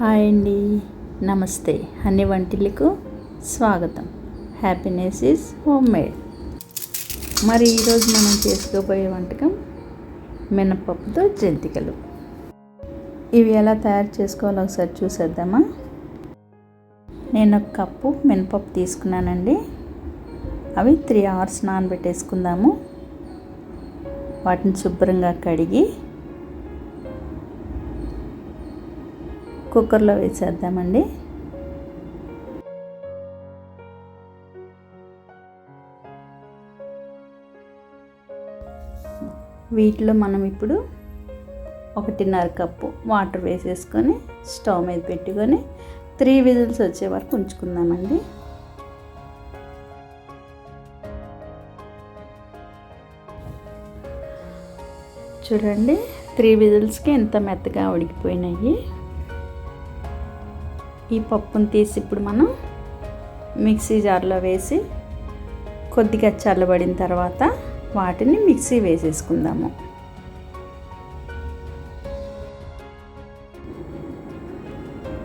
Hi అండి. నమస్తే. అన్ని వంటిలకు స్వాగతం. హ్యాపీనెస్ ఈజ్ హోమ్ మేడ్ మరి ఈరోజు మనం చేసుకోబోయే వంటకం మినపప్పుతో జంతికలు. ఇవి ఎలా తయారు చేసుకోవాలో ఒకసారి చూసేద్దామా? నేను ఒక కప్పు మినపప్పు తీసుకున్నానండి. అవి త్రీ అవర్స్ నానబెట్టేసుకుందాము. వాటిని శుభ్రంగా కడిగి కుక్కర్లో వేసేద్దామండి. వీటిలో మనం ఇప్పుడు ఒకటిన్నర కప్పు వాటర్ వేసేసుకొని స్టవ్ మీద పెట్టుకొని త్రీ విజిల్స్ వచ్చే వరకు ఉంచుకుందామండి. చూడండి త్రీ విజిల్స్కి ఎంత మెత్తగా ఉడికిపోయినాయి. ఈ పప్పును తీసి ఇప్పుడు మనం మిక్సీ జార్లో వేసి కొద్దిగా చల్లబడిన తర్వాత వాటిని మిక్సీ వేసేసుకుందాము.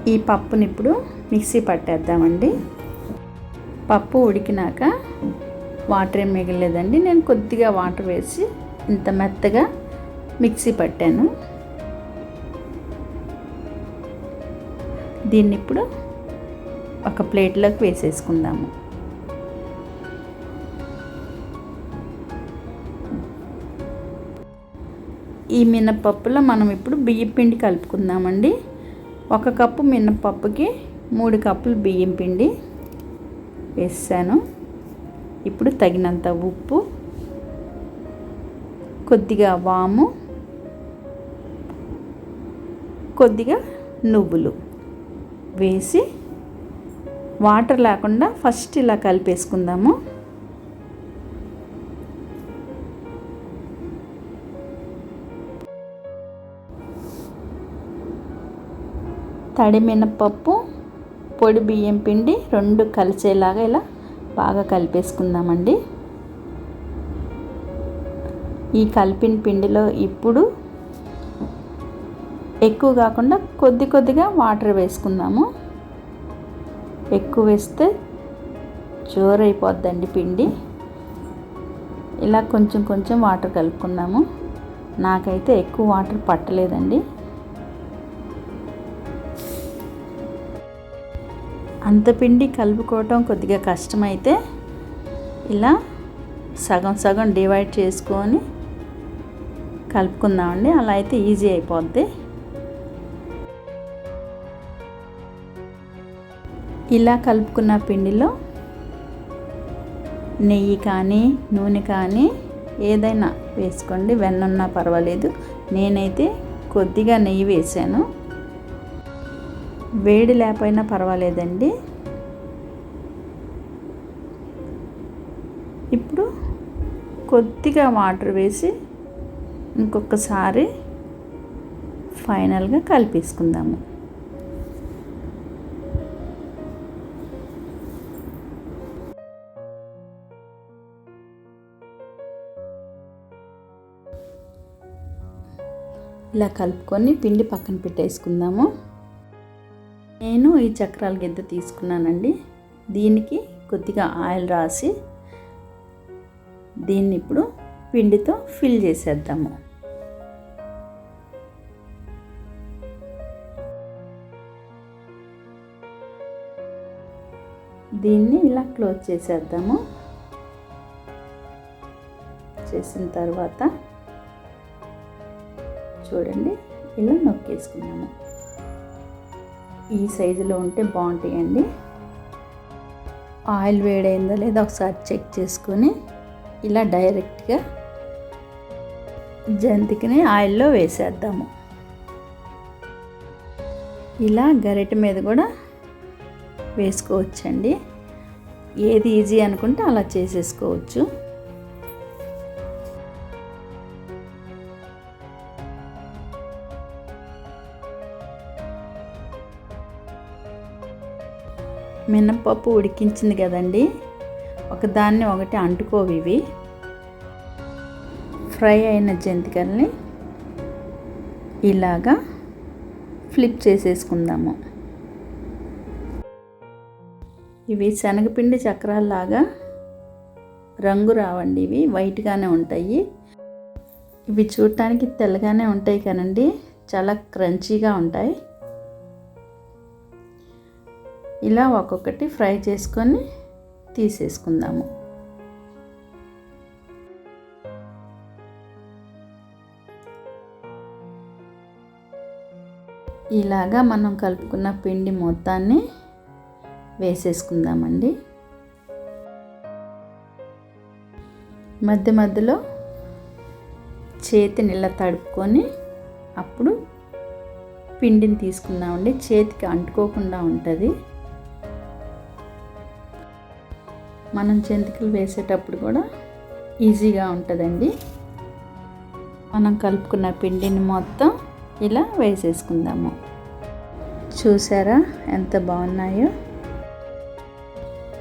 ఈ పప్పుని ఇప్పుడు మిక్సీ పట్టేద్దామండి. పప్పు ఉడికినాక వాటర్ ఏం మిగలేదండి. నేను కొద్దిగా వాటర్ వేసి ఇంత మెత్తగా మిక్సీ పట్టాను. దీన్ని ఇప్పుడు ఒక ప్లేట్లోకి వేసేసుకుందాము. ఈ మినపప్పులో మనం ఇప్పుడు బియ్యం పిండి కలుపుకుందామండి. ఒక కప్పు మినపప్పుకి మూడు కప్పులు బియ్యం పిండి వేసాను. ఇప్పుడు తగినంత ఉప్పు కొద్దిగా వాము కొద్దిగా నువ్వులు. వేసి వాటర్ లేకుండా ఫస్ట్ ఇలా కలిపేసుకుందాము. తడి మినపప్పు పొడి బియ్యం పిండి రెండు కలిసేలాగా ఇలా బాగా కలిపేసుకుందామండి. ఈ కలిపిన పిండిలో ఇప్పుడు ఎక్కువ కాకుండా కొద్ది కొద్దిగా వాటర్ వేసుకుందాము. ఎక్కువ వేస్తే జోరైపోద్దండి పిండి. ఇలా కొంచెం కొంచెం వాటర్ కలుపుకున్నాము నాకైతే ఎక్కువ వాటర్ పట్టలేదండి. అంత పిండి కలుపుకోవటం కొద్దిగా కష్టమైతే ఇలా సగం సగం డివైడ్ చేసుకొని కలుపుకుందామండి. అలా అయితే ఈజీ అయిపోద్ది. ఇలా కలుపుకున్న పిండిలో నెయ్యి కానీ నూనె కానీ ఏదైనా వేసుకోండి. వెన్నున్నా పర్వాలేదు. నేనైతే కొద్దిగా నెయ్యి వేసాను. వేడి లేకపోయినా పర్వాలేదండి. ఇప్పుడు కొద్దిగా వాటర్ వేసి ఇంకొకసారి ఫైనల్గా కలిపేసుకుందాము. ఇలా కలుపుకొని పిండి పక్కన పెట్టేసుకుందాము. నేను ఈ చక్రాల గిద్ద తీసుకున్నానండి. దీనికి కొద్దిగా ఆయిల్ రాసి దీన్ని ఇప్పుడు పిండితో ఫిల్ చేసేద్దాము. దీన్ని ఇలా క్లోజ్ చేసేద్దాము. చేసిన తర్వాత చూడండి. ఇలా నొక్కేసుకున్నాము. ఈ సైజులో ఉంటే బాగుంటాయండి. ఆయిల్ వేడైందో లేదో ఒకసారి చెక్ చేసుకొని ఇలా డైరెక్ట్గా జంతికని ఆయిల్లో వేసేద్దాము. ఇలా గరిటె మీద కూడా వేసుకోవచ్చండి. ఏది ఈజీ అనుకుంటే అలా చేసేసుకోవచ్చు. మినప్పప్పు ఉడికించింది కదండి. ఒకదాన్ని ఒకటి అంటుకోవి ఇవి. ఫ్రై అయిన జంతికల్ని ఇలాగా ఫ్లిప్ చేసేసుకుందాము. ఇవి శనగపిండి చక్రాల్లాగా రంగు రావండి ఇవి వైట్గానే ఉంటాయి. ఇవి చూడటానికి తెల్లగానే ఉంటాయి కానండి చాలా క్రంచీగా ఉంటాయి. ఇలా ఒక్కొక్కటి ఫ్రై చేసుకొని తీసేసుకుందాము. ఇలాగా మనం కలుపుకున్న పిండి మొత్తాన్ని వేసేసుకుందామండి. మధ్య మధ్యలో చేతి నీళ్ళ తడుపుకొని అప్పుడు పిండిని తీసుకుందామండి. చేతికి అంటుకోకుండా ఉంటుంది. మనం జంతికలు వేసేటప్పుడు కూడా ఈజీగా ఉంటుందండి. మనం కలుపుకున్న పిండిని మొత్తం ఇలా వేసేసుకుందాము. చూసారా ఎంత బాగున్నాయో?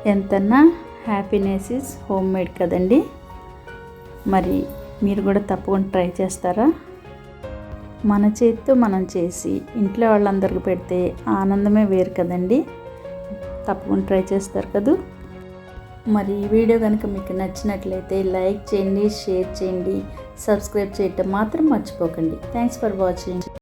ఎంతన్నా హ్యాపీనెస్ ఇస్ హోమ్ మేడ్ కదండి. మరి మీరు కూడా తప్పకుండా ట్రై చేస్తారా? మన చేతితో మనం చేసి ఇంట్లో వాళ్ళందరికీ పెడితే ఆనందమే వేరు కదండి. తప్పకుండా ట్రై చేస్తారు కదూ? మరి ఈ వీడియో కనుక మీకు నచ్చినట్లయితే లైక్ చేయండి షేర్ చేయండి సబ్స్క్రైబ్ చేయటం మాత్రం మర్చిపోకండి. Thanks for watching